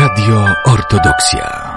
Radio Ortodoksja.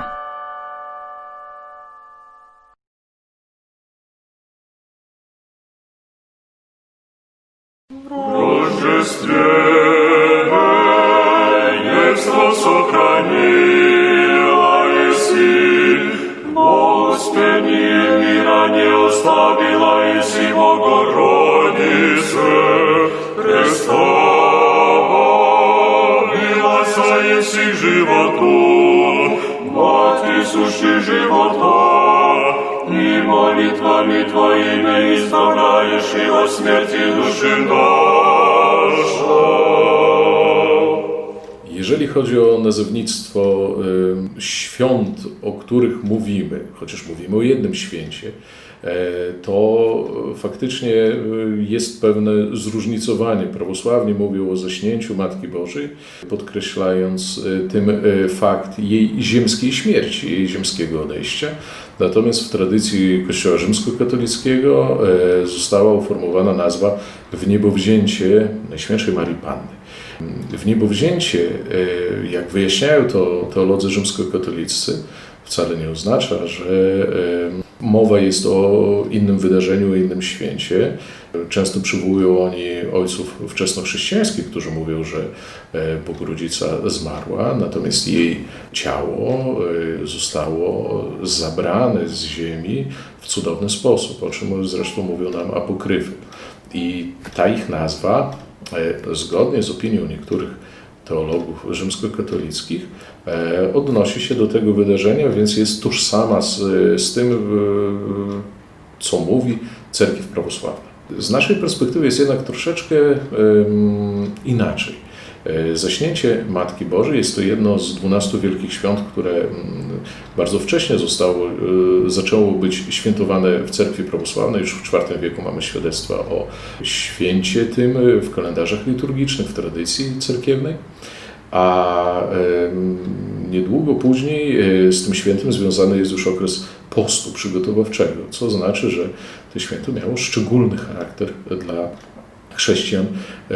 O których mówimy, chociaż mówimy o jednym święcie, e, to faktycznie y, jest pewne zróżnicowanie. Prawosławni mówią o zaśnięciu Matki Bożej, podkreślając y, tym fakt jej ziemskiej śmierci, jej ziemskiego odejścia. Natomiast w tradycji Kościoła rzymskokatolickiego e, została uformowana nazwa w niebowzięcie Najświętszej Marii Panny. W niebowzięcie, e, jak wyjaśniają to teolodzy rzymskokatolicy, wcale nie oznacza, że mowa jest o innym wydarzeniu, innym święcie. Często przywołują oni ojców wczesnochrześcijańskich, którzy mówią, że e, Bóg Rodzica zmarła, natomiast jej ciało e, zostało zabrane z ziemi w cudowny sposób, o czym zresztą mówią nam apokryfy. I ta ich nazwa, e, zgodnie z opinią niektórych teologów rzymskokatolickich, e, odnosi się do tego wydarzenia, więc jest tożsama z, z tym, co mówi cerkiew prawosławna. Z naszej perspektywy jest jednak troszeczkę inaczej. E, Zaśnięcie Matki Bożej jest to jedno z dwunastu wielkich świąt, które mm, bardzo wcześnie zostało, e, zaczęło być świętowane w cerkwi prawosławnej. Już w IV wieku mamy świadectwa o święcie tym w kalendarzach liturgicznych, w tradycji cerkiewnej. A em, niedługo później e, z tym świętem związany jest już okres postu przygotowawczego, co znaczy, że to święto miało szczególny charakter dla chrześcijan e,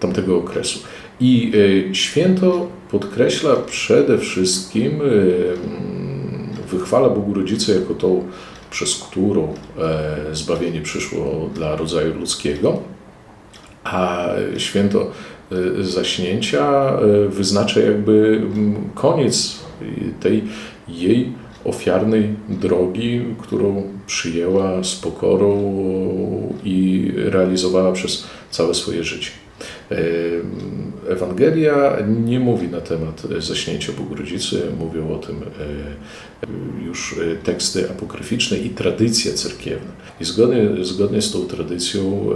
tamtego okresu. I e, święto podkreśla przede wszystkim, e, mm, wychwala Bogu Rodzicę jako tą, przez którą e, zbawienie przyszło dla rodzaju ludzkiego, a święto e, zaśnięcia e, wyznacza jakby mm, koniec tej jej ofiarnej drogi, którą przyjęła z pokorą i realizowała przez całe swoje życie. E, Ewangelia nie mówi na temat zaśnięcia Bogu Rodzicy, mówią o tym e, już teksty apokryficzne i tradycja cerkiewna. I zgodnie, zgodnie z tą tradycją,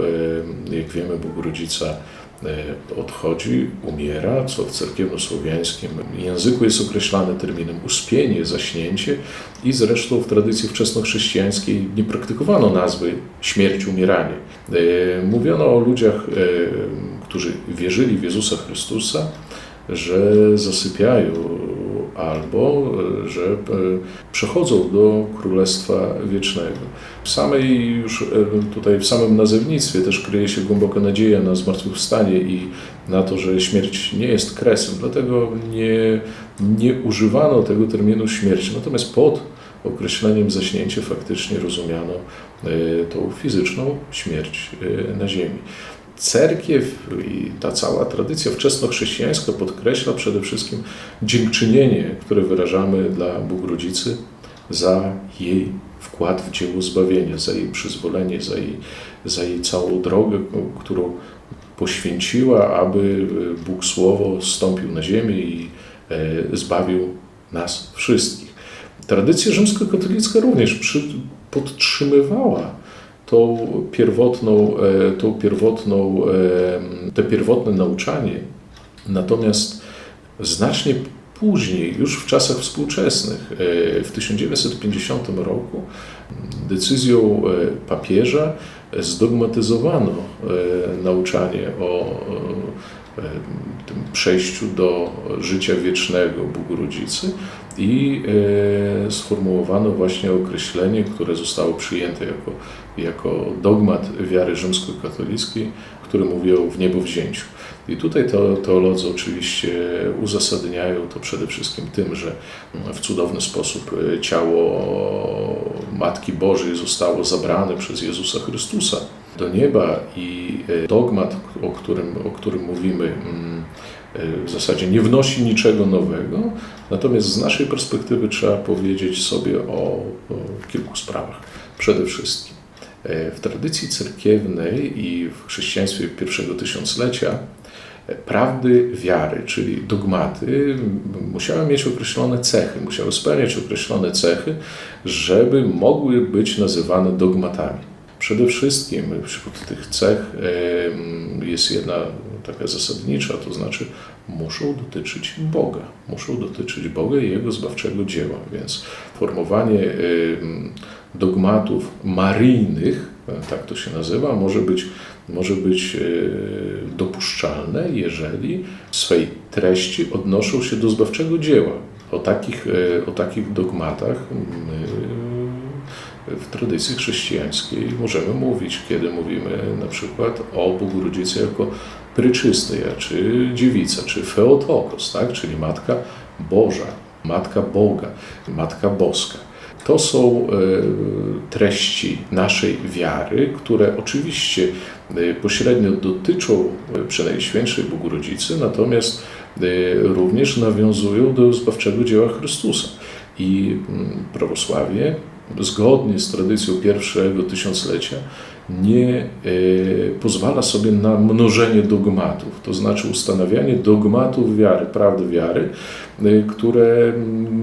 e, jak wiemy, Bogu Rodzica e, odchodzi, umiera, co w cerkiewno-słowiańskim języku jest określane terminem uspienie, zaśnięcie i zresztą w tradycji wczesnochrześcijańskiej nie praktykowano nazwy śmierć, umieranie. E, Mówiono o ludziach, e, którzy wierzyli w Jezusa Chrystusa, że zasypiają albo e, że e, przechodzą do Królestwa Wiecznego. W samej już e, tutaj w samym nazewnictwie też kryje się głęboka nadzieja na zmartwychwstanie i na to, że śmierć nie jest kresem, dlatego nie, nie używano tego terminu śmierć. Natomiast pod określeniem zaśnięcie faktycznie rozumiano tą fizyczną śmierć na ziemi. Cerkiew i ta cała tradycja wczesnochrześcijańska podkreśla przede wszystkim dziękczynienie, które wyrażamy dla Bóg Rodzicy za jej wkład w dzieło zbawienia, za jej przyzwolenie, za jej, za jej całą drogę, którą poświęciła, aby Bóg Słowo stąpił na ziemię i e, zbawił nas wszystkich. Tradycja rzymskokatolicka również przy, podtrzymywała tą pierwotną, e, tą pierwotną, e, te pierwotne nauczanie. Natomiast znacznie później, już w czasach współczesnych, e, w 1950 roku, decyzją papieża zdogmatyzowano nauczanie o tym przejściu do życia wiecznego Bogu Rodzicy i sformułowano właśnie określenie, które zostało przyjęte jako, jako dogmat wiary rzymskokatolickiej, który mówi o wniebowzięciu. I tutaj to, teolodzy oczywiście uzasadniają to przede wszystkim tym, że w cudowny sposób e, ciało Matki Bożej zostało zabrane przez Jezusa Chrystusa do nieba i e, dogmat, o którym, o którym mówimy, mm, e, w zasadzie nie wnosi niczego nowego, natomiast z naszej perspektywy trzeba powiedzieć sobie o, o kilku sprawach. Przede wszystkim e, w tradycji cerkiewnej i w chrześcijaństwie pierwszego tysiąclecia prawdy wiary, czyli dogmaty, musiały mieć określone cechy, musiały spełniać określone cechy, żeby mogły być nazywane dogmatami. Przede wszystkim wśród tych cech jest jedna taka zasadnicza, to znaczy muszą dotyczyć Boga. Muszą dotyczyć Boga i Jego zbawczego dzieła. Więc formowanie dogmatów maryjnych, tak to się nazywa, może być, może być e, dopuszczalne, jeżeli w swej treści odnoszą się do zbawczego dzieła. O takich, e, o takich dogmatach my w tradycji chrześcijańskiej możemy mówić, kiedy mówimy na przykład o Bogu Rodzicy jako pryczystej, czy dziewica, czy Feotokos, tak? czyli Matka Boża, Matka Boga, Matka Boska. To są e, treści naszej wiary, które oczywiście e, pośrednio dotyczą e, Przenajświętszej Bogu Rodzicy, natomiast również nawiązują do zbawczego dzieła Chrystusa. I mm, prawosławie zgodnie z tradycją pierwszego tysiąclecia nie e, pozwala sobie na mnożenie dogmatów, to znaczy ustanawianie dogmatów wiary, prawdy wiary, e, które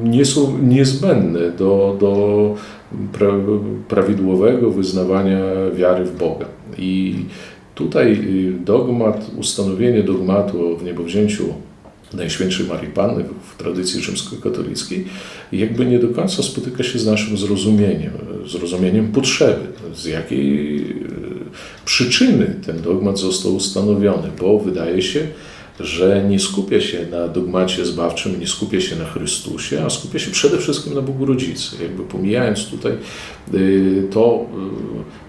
nie są niezbędne do, do pra, prawidłowego wyznawania wiary w Boga. I tutaj y, dogmat, ustanowienie dogmatu o wniebowzięciu Najświętszej Marii Panny w tradycji rzymskokatolickiej jakby nie do końca spotyka się z naszym zrozumieniem, zrozumieniem potrzeby, z jakiej e, przyczyny ten dogmat został ustanowiony, bo wydaje się, że nie skupia się na dogmacie zbawczym, nie skupia się na Chrystusie, a skupia się przede wszystkim na Bogu Rodzicy. Jakby pomijając tutaj y, to,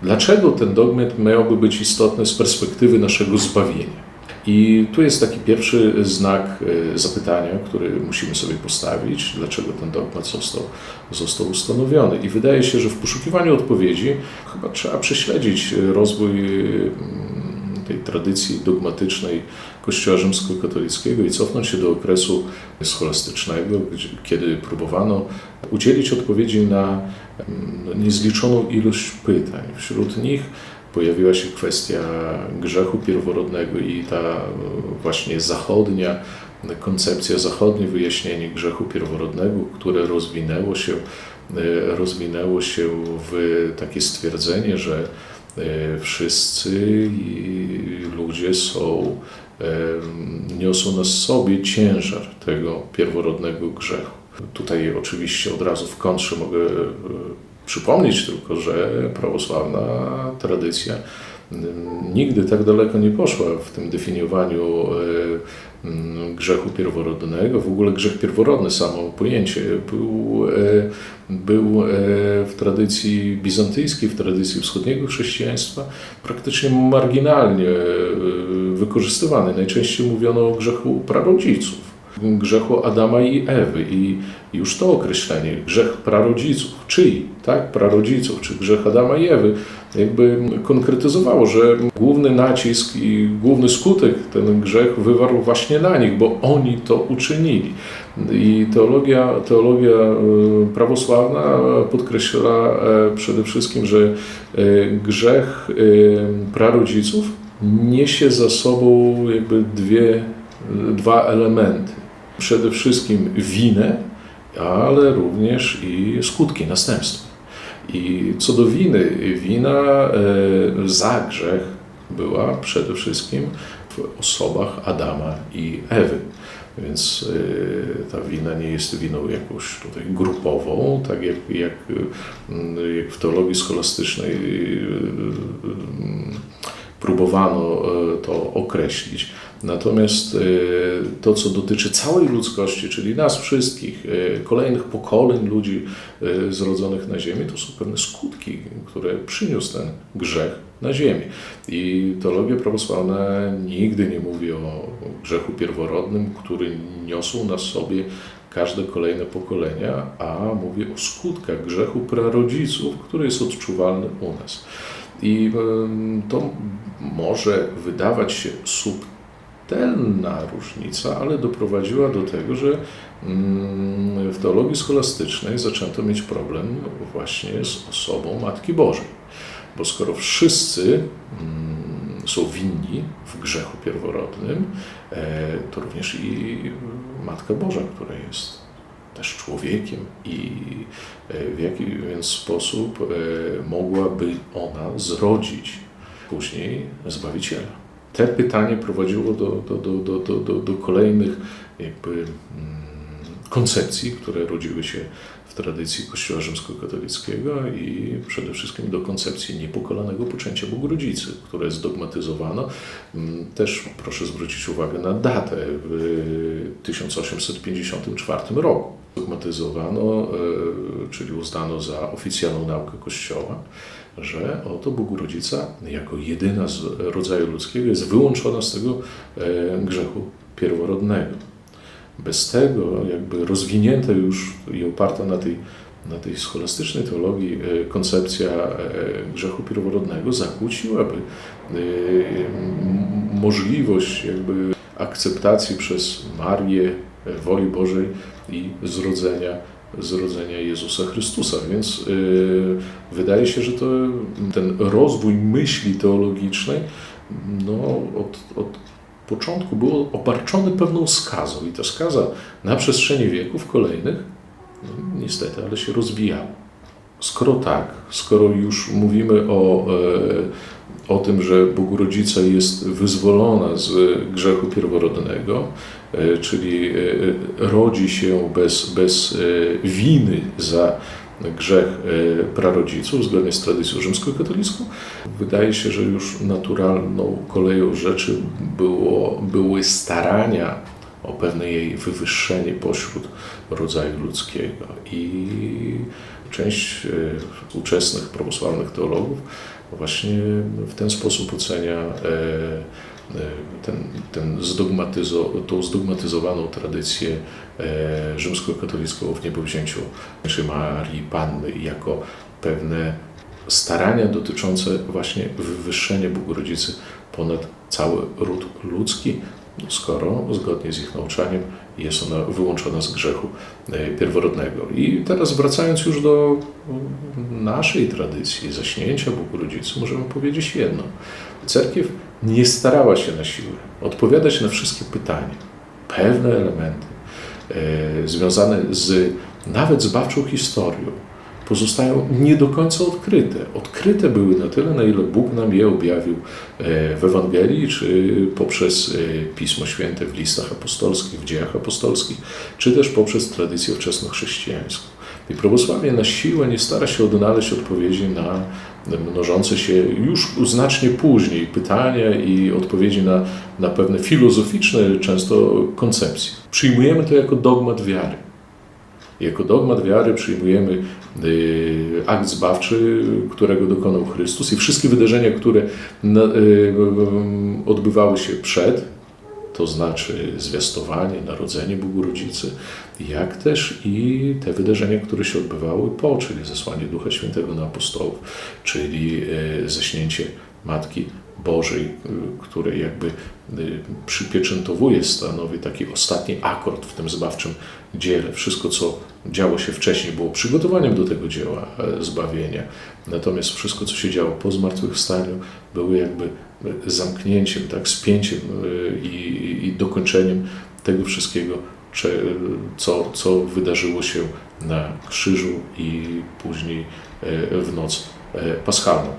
y, dlaczego ten dogmat miałby być istotny z perspektywy naszego zbawienia. I tu jest taki pierwszy znak e, zapytania, który musimy sobie postawić, dlaczego ten dogmat został, został ustanowiony. I wydaje się, że w poszukiwaniu odpowiedzi chyba trzeba prześledzić rozwój mm, tej tradycji dogmatycznej Kościoła rzymskokatolickiego i cofnąć się do okresu scholastycznego, kiedy próbowano udzielić odpowiedzi na mm, niezliczoną ilość pytań. Wśród nich pojawiła się kwestia grzechu pierworodnego i ta e, właśnie zachodnia koncepcja, zachodnie wyjaśnienie grzechu pierworodnego, które rozwinęło się, e, rozwinęło się w takie stwierdzenie, że e, wszyscy ludzie są, niosą na sobie ciężar tego pierworodnego grzechu. Tutaj oczywiście od razu w kontrze mogę przypomnieć tylko, że prawosławna tradycja mm, nigdy tak daleko nie poszła w tym definiowaniu e, mm, grzechu pierworodnego. W ogóle grzech pierworodny, samo pojęcie, był, e, był e, w tradycji bizantyjskiej, w tradycji wschodniego chrześcijaństwa praktycznie marginalnie wykorzystywany. Najczęściej mówiono o grzechu prarodziców grzechu Adama i Ewy. I już to określenie, grzech prarodziców, czyj, tak, prarodziców, czy grzech Adama i Ewy, jakby konkretyzowało, że główny nacisk i główny skutek ten grzech wywarł właśnie na nich, bo oni to uczynili. I teologia, teologia e, prawosławna podkreśla e, przede wszystkim, że e, grzech prarodziców niesie za sobą jakby dwie, dwa elementy przede wszystkim winę, ale również i skutki, następstwa. I co do winy, wina e, za grzech była przede wszystkim w osobach Adama i Ewy. Więc e, ta wina nie jest winą jakąś tutaj grupową, tak jak, jak, mm, jak w teologii scholastycznej e, próbowano e, to określić. Natomiast e, to, co dotyczy całej ludzkości, czyli nas wszystkich, e, kolejnych pokoleń ludzi zrodzonych na Ziemi, to są pewne skutki, które przyniósł ten grzech na ziemię. I teologia prawosławna nigdy nie mówi o grzechu pierworodnym, który niosą na sobie każde kolejne pokolenia, a mówi o skutkach grzechu prarodziców, który jest odczuwalny u nas. I to może wydawać się subtelna różnica, ale doprowadziła do tego, że mm, w teologii scholastycznej zaczęto mieć problem właśnie z osobą Matki Bożej. Bo skoro wszyscy mm, są winni w grzechu pierworodnym, e, to również i Matka Boża, która jest też człowiekiem i e, w jaki więc sposób e, mogłaby ona zrodzić później Zbawiciela. Te pytanie prowadziło do, do, do, do, do, do, do kolejnych jakby mm, koncepcji, które rodziły się w tradycji Kościoła rzymskokatolickiego i przede wszystkim do koncepcji niepokolanego poczęcia Bogu Rodzicy, które zdogmatyzowano. Mm, Też proszę zwrócić uwagę na datę w 1854 roku. Zdogmatyzowano, e, czyli uznano za oficjalną naukę Kościoła, że oto Bogu Rodzica jako jedyna z rodzaju ludzkiego jest wyłączona z tego e, grzechu pierworodnego. Bez tego, jakby rozwinięta już i oparta na tej, na tej scholastycznej teologii e, koncepcja grzechu pierworodnego zakłóciłaby możliwość jakby akceptacji przez Marię woli Bożej i zrodzenia, zrodzenia Jezusa Chrystusa. Więc e, wydaje się, że to, ten rozwój myśli teologicznej no, od, od początku był obarczony pewną skazą i ta skaza na przestrzeni wieków kolejnych, no, niestety, ale się rozwijała. Skoro tak, skoro już mówimy o, e, o tym, że Bogu Rodzica jest wyzwolona z grzechu pierworodnego, czyli e, rodzi się bez, bez e, winy za grzech e, prarodziców, zgodnie z tradycją rzymskokatolicką, wydaje się, że już naturalną koleją rzeczy było, były starania o pewne jej wywyższenie pośród rodzaju ludzkiego. I część e, współczesnych prawosławnych teologów właśnie w ten sposób ocenia e, e, ten, ten zdogmatyzo, tą zdogmatyzowaną tradycję e, rzymskokatolicką w niebowzięciu Marii Panny jako pewne starania dotyczące właśnie wywyższenia Bogu Rodzicy ponad cały ród ludzki, skoro zgodnie z ich nauczaniem jest ona wyłączona z grzechu e, pierworodnego. I teraz wracając już do naszej tradycji zaśnięcia Bogu Rodzicy, możemy powiedzieć jedno. Cerkiew nie starała się na siłę odpowiadać na wszystkie pytania. Pewne elementy e, związane z nawet zbawczą historią pozostają nie do końca odkryte. Odkryte były na tyle, na ile Bóg nam je objawił e, w Ewangelii, czy poprzez e, Pismo Święte w listach apostolskich, w dziejach apostolskich, czy też poprzez tradycję wczesnochrześcijańską. I prawosławie na siłę nie stara się odnaleźć odpowiedzi na mnożące się już znacznie później pytania i odpowiedzi na, na pewne filozoficzne często koncepcje. Przyjmujemy to jako dogmat wiary. Jako dogmat wiary przyjmujemy y, akt zbawczy, którego dokonał Chrystus i wszystkie wydarzenia, które y, odbywały się przed, to znaczy zwiastowanie, narodzenie Bogu Rodzicy, jak też i te wydarzenia, które się odbywały po, czyli zesłanie Ducha Świętego na apostołów, czyli y, ześnięcie Matki Bożej, y, które jakby y, przypieczętowuje, stanowi taki ostatni akord w tym zbawczym dziele. Wszystko, co działo się wcześniej, było przygotowaniem do tego dzieła e, zbawienia. Natomiast wszystko, co się działo po zmartwychwstaniu, było jakby e, zamknięciem, tak, spięciem e, i, i dokończeniem tego wszystkiego, cze- co, co wydarzyło się na krzyżu i później e, w noc e, paschalną.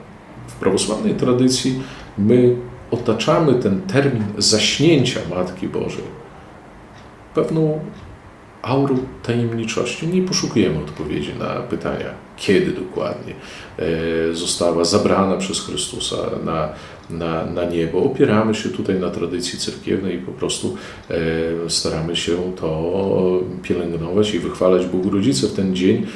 W prawosławnej tradycji my otaczamy ten termin zaśnięcia Matki Bożej pewną aurą tajemniczości. Nie poszukujemy odpowiedzi na pytania, kiedy dokładnie e, została zabrana przez Chrystusa na, na, na niebo. Opieramy się tutaj na tradycji cerkiewnej i po prostu e, staramy się to pielęgnować i wychwalać Bogu Rodzice w ten dzień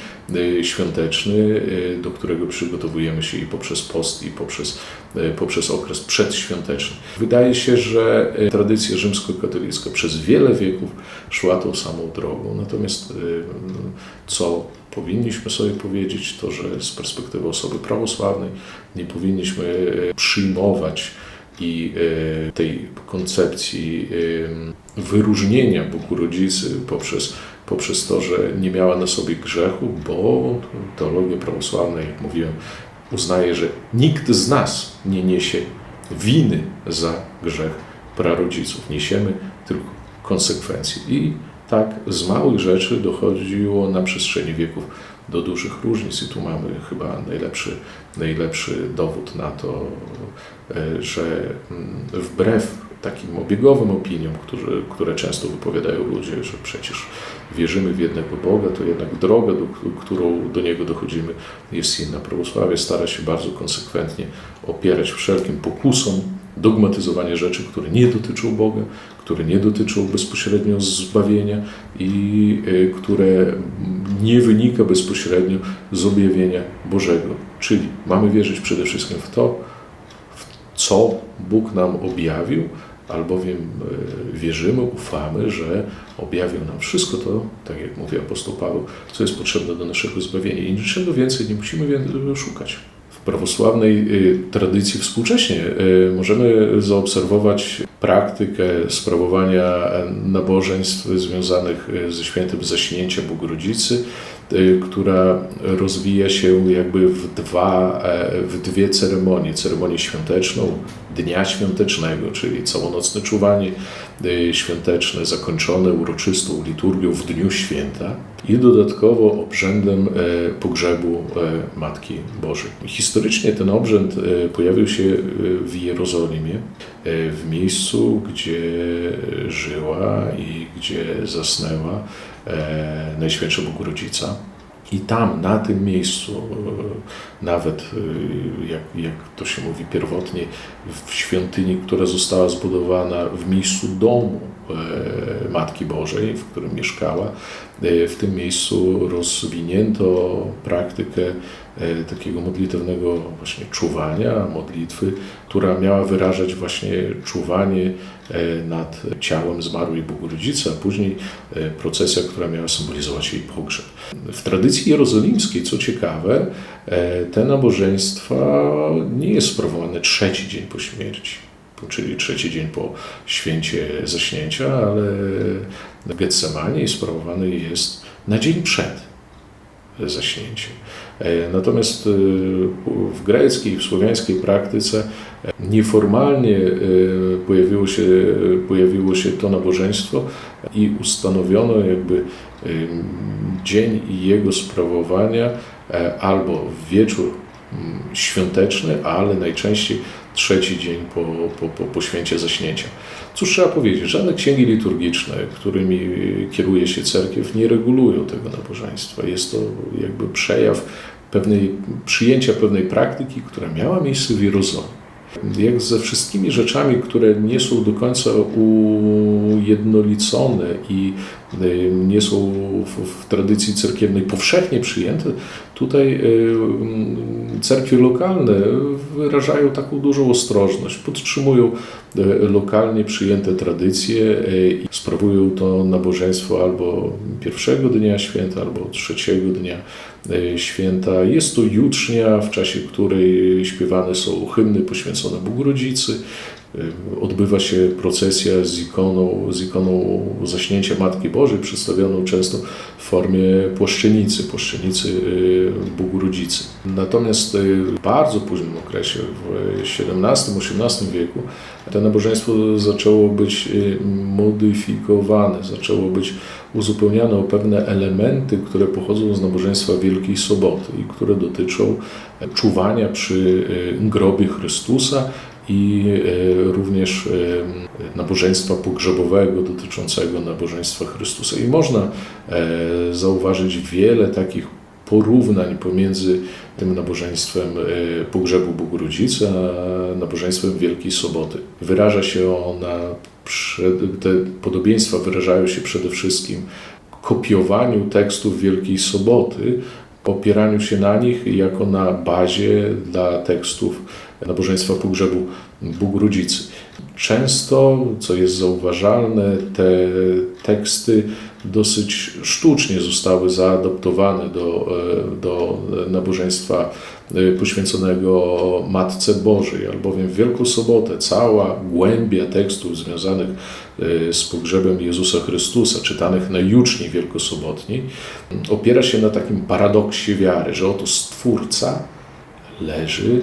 świąteczny, e, do którego przygotowujemy się i poprzez post, i poprzez, e, poprzez okres przedświąteczny. Wydaje się, że tradycja rzymskokatolicka przez wiele wieków szła tą samą drogą. Natomiast co powinniśmy sobie powiedzieć, to że z perspektywy osoby prawosławnej nie powinniśmy przyjmować i tej koncepcji wyróżnienia Bogu Rodzicy poprzez, poprzez to, że nie miała na sobie grzechu, bo teologia prawosławna, jak mówiłem, uznaje, że nikt z nas nie niesie winy za grzech prarodziców. Niesiemy tylko konsekwencje. I tak z małych rzeczy dochodziło na przestrzeni wieków do dużych różnic i tu mamy chyba najlepszy, najlepszy dowód na to, e, że mm, wbrew takim obiegowym opiniom, którzy, które często wypowiadają ludzie, że przecież wierzymy w jednego Boga, to jednak droga, do, którą do Niego dochodzimy, jest inna. Prawosławie stara się bardzo konsekwentnie opierać wszelkim pokusom dogmatyzowanie rzeczy, które nie dotyczą Boga, które nie dotyczą bezpośrednio zbawienia i y, które nie wynika bezpośrednio z objawienia Bożego. Czyli mamy wierzyć przede wszystkim w to, w co Bóg nam objawił, albowiem y, wierzymy, ufamy, że objawił nam wszystko to, tak jak mówi apostoł Paweł, co jest potrzebne do naszego zbawienia i niczego więcej nie musimy szukać w prawosławnej y, tradycji współcześnie y, możemy zaobserwować praktykę sprawowania nabożeństw związanych ze świętym zaśnięciem Bogu Rodzicy, y, która rozwija się jakby w, dwa, e, w dwie ceremonie. Ceremonię świąteczną, Dnia Świątecznego, czyli całonocne czuwanie y, świąteczne, zakończone uroczystą liturgią w Dniu Święta i dodatkowo obrzędem e, pogrzebu e, Matki Bożej. Historycznie ten obrzęd e, pojawił się w Jerozolimie, w miejscu, gdzie żyła i gdzie zasnęła Najświętsza Bogorodzica. I tam, na tym miejscu, e, nawet e, jak, jak to się mówi pierwotnie, w świątyni, która została zbudowana w miejscu domu e, Matki Bożej, w którym mieszkała, w tym miejscu rozwinięto praktykę takiego modlitewnego właśnie czuwania, modlitwy, która miała wyrażać właśnie czuwanie e, nad ciałem zmarłej Bogorodzicy, a później e, procesja, która miała symbolizować jej pogrzeb. W tradycji jerozolimskiej, co ciekawe, e, te nabożeństwa nie jest sprawowane trzeci dzień po śmierci, czyli trzeci dzień po święcie zaśnięcia, ale Getsemanie sprawowany jest na dzień przed zaśnięciem. E, Natomiast e, w greckiej, w słowiańskiej praktyce e, nieformalnie pojawiło się, pojawiło się to nabożeństwo i ustanowiono jakby dzień jego sprawowania albo wieczór mm, świąteczny, ale najczęściej trzeci dzień po, po, po, po święcie zaśnięcia. Cóż trzeba powiedzieć, żadne księgi liturgiczne, którymi kieruje się cerkiew, nie regulują tego nabożeństwa. Jest to jakby przejaw pewnej, przyjęcia pewnej praktyki, która miała miejsce w Jerozolimie. Jak ze wszystkimi rzeczami, które nie są do końca ujednolicone i nie są w, w tradycji cerkiewnej powszechnie przyjęte, tutaj y, cerkwie lokalne wyrażają taką dużą ostrożność, podtrzymują y, lokalnie przyjęte tradycje y, i sprawują to nabożeństwo albo pierwszego dnia święta, albo trzeciego dnia święta. Jest to jutrznia, w czasie której śpiewane są hymny poświęcone Bogu Rodzicy. Y, Odbywa się procesja z ikoną, z ikoną zaśnięcia Matki Bożej, przedstawioną często w formie płaszczenicy, płaszczenicy y, Bogu Rodzicy. Natomiast y, w bardzo późnym okresie, w XVII-XVIII wieku, to nabożeństwo zaczęło być modyfikowane, zaczęło być uzupełniane o pewne elementy, które pochodzą z nabożeństwa Wielkiej Soboty i które dotyczą czuwania przy grobie Chrystusa i e, również e, nabożeństwa pogrzebowego dotyczącego nabożeństwa Chrystusa. I można e, zauważyć wiele takich porównań pomiędzy tym nabożeństwem pogrzebu Bogu Rodzicy, a nabożeństwem Wielkiej Soboty. Wyraża się ona, te podobieństwa wyrażają się przede wszystkim kopiowaniu tekstów Wielkiej Soboty, opieraniu się na nich jako na bazie dla tekstów nabożeństwa pogrzebu Bóg Rodzicy. Często, co jest zauważalne, te teksty dosyć sztucznie zostały zaadaptowane do, e, do nabożeństwa e, poświęconego Matce Bożej, albowiem w Wielką Sobotę cała głębia tekstów związanych e, z pogrzebem Jezusa Chrystusa, czytanych na juczni wielkosobotniej, opiera się na takim paradoksie wiary, że oto Stwórca leży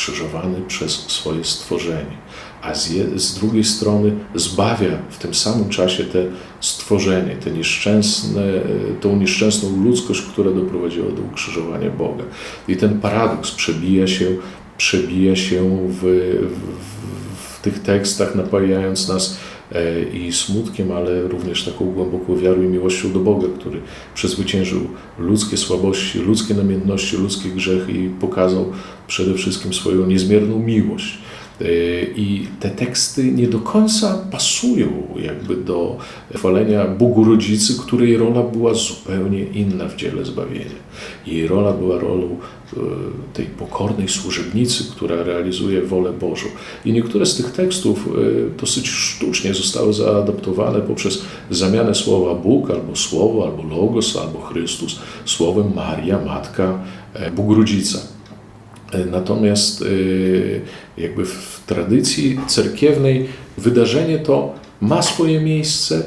ukrzyżowany przez swoje stworzenie, a z, je, z drugiej strony zbawia w tym samym czasie te stworzenie, te nieszczęsne, e, tą nieszczęsną ludzkość, która doprowadziła do ukrzyżowania Boga. I ten paradoks przebija się, przebija się w, w, w tych tekstach, napajając nas i smutkiem, ale również taką głęboką wiarą i miłością do Boga, który przezwyciężył ludzkie słabości, ludzkie namiętności, ludzkie grzechy i pokazał przede wszystkim swoją niezmierną miłość. E, I te teksty nie do końca pasują jakby do chwalenia Bogu Rodzicy, której rola była zupełnie inna w dziele zbawienia. Jej rola była rolą e, tej pokornej służebnicy, która realizuje wolę Bożą. I niektóre z tych tekstów e, dosyć sztucznie zostały zaadaptowane poprzez zamianę słowa Bóg, albo Słowo, albo Logos, albo Chrystus, słowem Maria, Matka, Bóg Rodzica. Natomiast y, jakby w tradycji cerkiewnej wydarzenie to ma swoje miejsce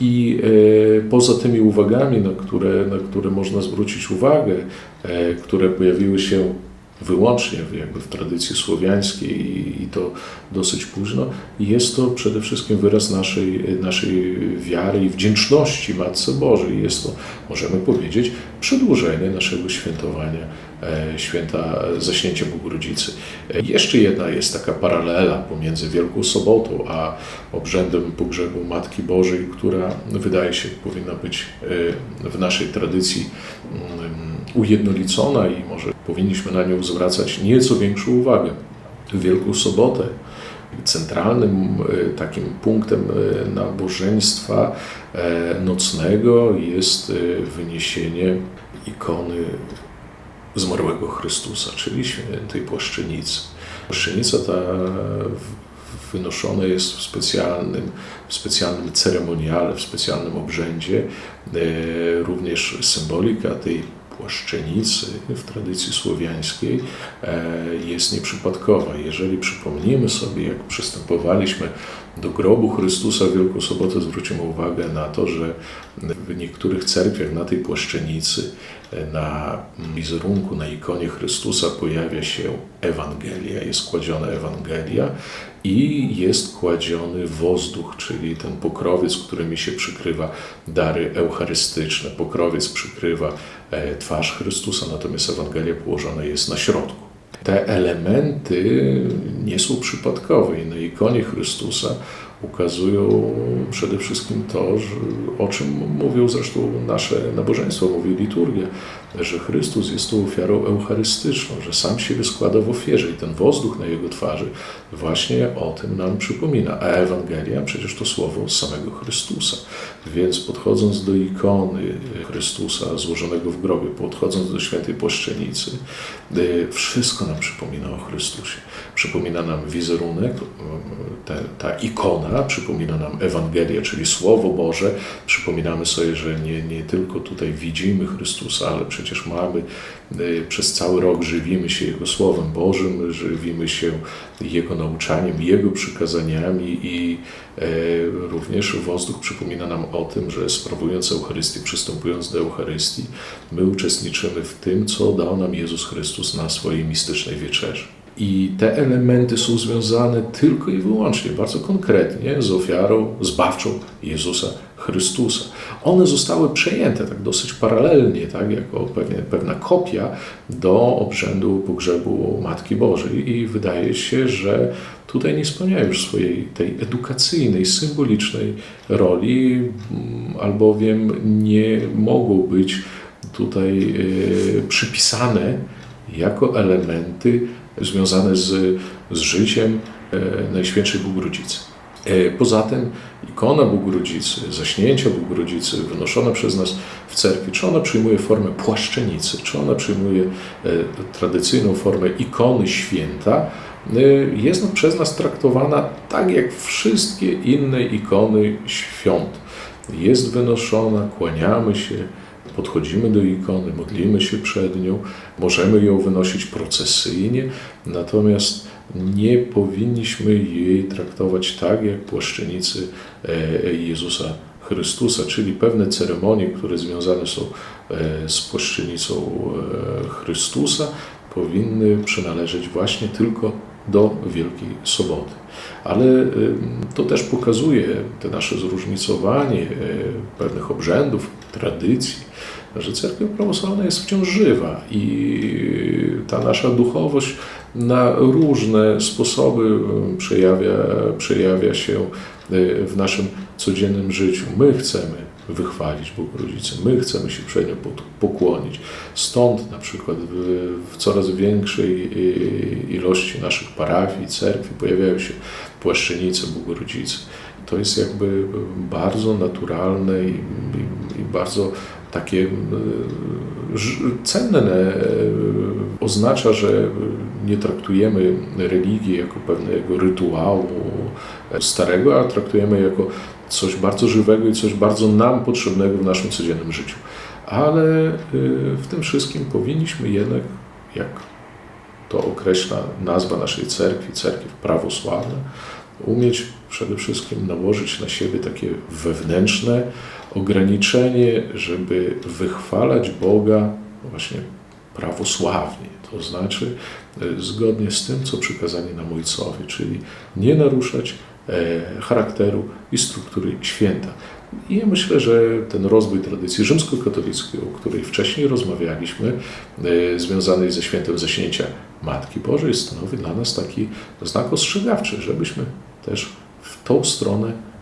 i y, poza tymi uwagami, na które, na które można zwrócić uwagę, e, które pojawiły się wyłącznie jakby w tradycji słowiańskiej i, to dosyć późno, jest to przede wszystkim wyraz naszej, naszej wiary i wdzięczności Matce Bożej. Jest to, możemy powiedzieć, przedłużenie naszego świętowania e, święta zaśnięcia Bogu Rodzicy. E, Jeszcze jedna jest taka paralela pomiędzy Wielką Sobotą a obrzędem pogrzebu Matki Bożej, która wydaje się powinna być e, w naszej tradycji mm, ujednolicona i może powinniśmy na nią zwracać nieco większą uwagę. W Wielką Sobotę centralnym e, takim punktem e, nabożeństwa e, nocnego jest wyniesienie ikony zmarłego Chrystusa, czyli świętej płaszczynicy. Płaszczynica ta wynoszona jest w specjalnym, w specjalnym ceremoniale, w specjalnym obrzędzie. Również symbolika tej płaszczenicy w tradycji słowiańskiej e, jest nieprzypadkowa. Jeżeli przypomnimy sobie, jak przystępowaliśmy do grobu Chrystusa w Wielką Sobotę, zwrócimy uwagę na to, że w niektórych cerkwiach na tej płaszczenicy, e, na wizerunku, na ikonie Chrystusa pojawia się Ewangelia, jest kładziona Ewangelia i jest kładziony wozduch, czyli ten pokrowiec, którymi się przykrywa dary eucharystyczne. Pokrowiec przykrywa e, twarz Chrystusa, natomiast Ewangelia położona jest na środku. Te elementy nie są przypadkowe i na ikonie Chrystusa ukazują przede wszystkim to, że, o czym mówią zresztą nasze nabożeństwo, mówi liturgia, że Chrystus jest tą ofiarą eucharystyczną, że sam siebie składa w ofierze i ten wozduch na jego twarzy właśnie o tym nam przypomina. A Ewangelia przecież to słowo samego Chrystusa. Więc podchodząc do ikony Chrystusa złożonego w grobie, podchodząc do świętej płaszczenicy, y, wszystko nam przypomina o Chrystusie. Przypomina nam wizerunek, y, ta, ta ikona, przypomina nam Ewangelia, czyli Słowo Boże. Przypominamy sobie, że nie, nie tylko tutaj widzimy Chrystusa, ale przecież mamy y, przez cały rok żywimy się Jego Słowem Bożym, żywimy się Jego nauczaniem, Jego przykazaniami i e, również wozduch przypomina nam o tym, że sprawując Eucharystię, przystępując do Eucharystii, my uczestniczymy w tym, co dał nam Jezus Chrystus na swojej mistycznej wieczerzy. I te elementy są związane tylko i wyłącznie, bardzo konkretnie z ofiarą zbawczą Jezusa Chrystusa. One zostały przejęte tak dosyć paralelnie, tak, jako pewna kopia do obrzędu pogrzebu Matki Bożej i wydaje się, że tutaj nie spełniają już swojej tej edukacyjnej, symbolicznej roli, mm, albowiem nie mogą być tutaj y, przypisane jako elementy związane z, z życiem e, Najświętszej Bóg-Rodzicy. E, Poza tym ikona Bóg-Rodzicy, zaśnięcia Bóg-Rodzicy wynoszone przez nas w cerkwi, czy ona przyjmuje formę płaszczenicy, czy ona przyjmuje e, tradycyjną formę ikony święta, jest no przez nas traktowana tak jak wszystkie inne ikony świąt. Jest wynoszona, kłaniamy się, podchodzimy do ikony, modlimy się przed nią, możemy ją wynosić procesyjnie, natomiast nie powinniśmy jej traktować tak jak płaszczenicy e, Jezusa Chrystusa, czyli pewne ceremonie, które związane są e, z płaszczenicą e, Chrystusa, powinny przynależeć właśnie tylko do Wielkiej Soboty. Ale to też pokazuje te nasze zróżnicowanie pewnych obrzędów, tradycji, że cerkiew prawosławna jest wciąż żywa i ta nasza duchowość na różne sposoby przejawia, przejawia się y, w naszym codziennym życiu. My chcemy wychwalić Bóg Rodzicy, my chcemy się przed nią pokłonić. Stąd na przykład w, w coraz większej y, ilości naszych parafii, cerkwi pojawiają się płaszczenice Bóg Rodzicy. To jest jakby bardzo naturalne i, i, i bardzo takie ż- cenne. y, Oznacza, że nie traktujemy religii jako pewnego rytuału starego, a traktujemy jako coś bardzo żywego i coś bardzo nam potrzebnego w naszym codziennym życiu. Ale y, w tym wszystkim powinniśmy jednak, jak to określa nazwa naszej cerkwi, cerkiew prawosławna, umieć przede wszystkim nałożyć na siebie takie wewnętrzne ograniczenie, żeby wychwalać Boga właśnie prawosławnie, to znaczy e, zgodnie z tym, co przykazali nam ojcowie, czyli nie naruszać e, charakteru i struktury święta. I ja myślę, że ten rozwój tradycji rzymskokatolickiej, o której wcześniej rozmawialiśmy, e, związanej ze świętem zaśnięcia Matki Bożej, stanowi dla nas taki znak ostrzegawczy, żebyśmy też w tą stronę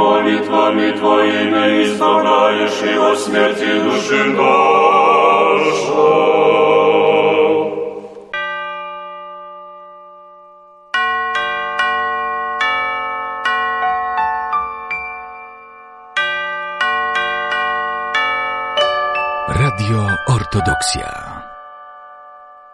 молитвами Твоими избавляешь и от смерти души наша. Radio Ortodoksja.